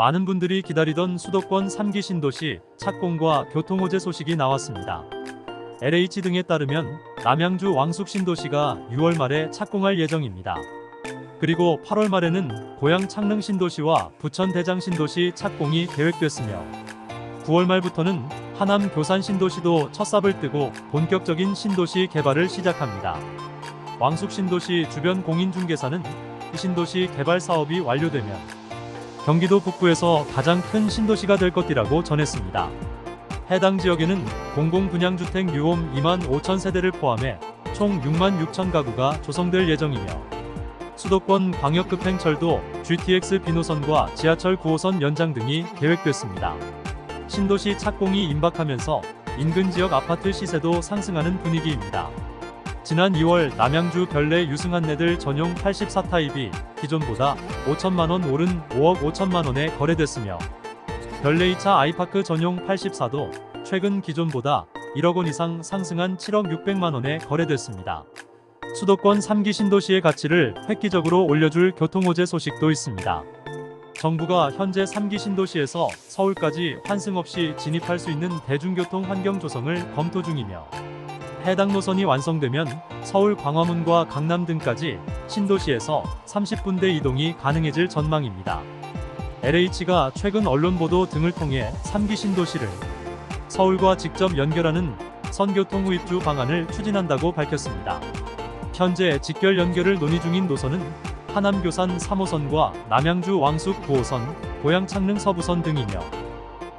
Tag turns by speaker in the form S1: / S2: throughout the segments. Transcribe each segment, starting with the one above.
S1: 많은 분들이 기다리던 수도권 3기 신도시 착공과 교통호재 소식이 나왔습니다. LH 등에 따르면 남양주 왕숙 신도시가 6월 말에 착공할 예정입니다. 그리고 8월 말에는 고양 창릉 신도시와 부천 대장 신도시 착공이 계획됐으며 9월 말부터는 하남 교산 신도시도 첫 삽을 뜨고 본격적인 신도시 개발을 시작합니다. 왕숙 신도시 주변 공인중개사는 이 신도시 개발 사업이 완료되면 경기도 북부에서 가장 큰 신도시가 될 것이라고 전했습니다. 해당 지역에는 공공분양주택 유홈 2만 5천 세대를 포함해 총 6만 6천 가구가 조성될 예정이며 수도권 광역급행철도 GTX 비노선과 지하철 9호선 연장 등이 계획됐습니다. 신도시 착공이 임박하면서 인근 지역 아파트 시세도 상승하는 분위기입니다. 지난 2월 남양주 별내 유승한내들 전용 84타입이 기존보다 5천만원 오른 5억 5천만원에 거래됐으며 별내 2차 아이파크 전용 84도 최근 기존보다 1억 원 이상 상승한 7억 6백만원에 거래됐습니다. 수도권 3기 신도시의 가치를 획기적으로 올려줄 교통호재 소식도 있습니다. 정부가 현재 3기 신도시에서 서울까지 환승 없이 진입할 수 있는 대중교통 환경 조성을 검토 중이며 해당 노선이 완성되면 서울 광화문과 강남 등까지 신도시에서 30분대 이동이 가능해질 전망입니다. LH가 최근 언론 보도 등을 통해 3기 신도시를 서울과 직접 연결하는 선교통 후입주 방안을 추진한다고 밝혔습니다. 현재 직결 연결을 논의 중인 노선은 하남 교산 3호선과 남양주 왕숙 9호선, 고양 창릉 서부선 등이며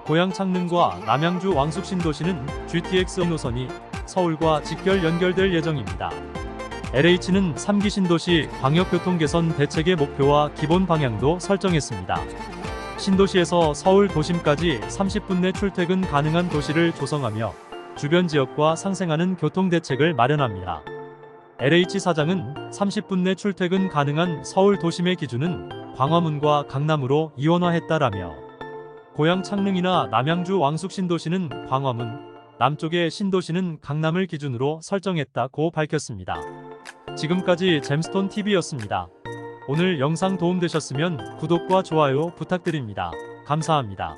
S1: 고양 창릉과 남양주 왕숙 신도시는 GTX 노선이 서울과 직결 연결될 예정입니다. LH는 3기 신도시 광역교통 개선 대책의 목표와 기본 방향도 설정했습니다. 신도시에서 서울 도심까지 30분 내 출퇴근 가능한 도시를 조성하며 주변 지역과 상생하는 교통 대책을 마련합니다. LH 사장은 30분 내 출퇴근 가능한 서울 도심의 기준은 광화문과 강남으로 이원화했다라며 고양 창릉이나 남양주 왕숙 신도시는 광화문, 남쪽의 신도시는 강남을 기준으로 설정했다고 밝혔습니다. 지금까지 잼스톤 TV였습니다. 오늘 영상 도움되셨으면 구독과 좋아요 부탁드립니다. 감사합니다.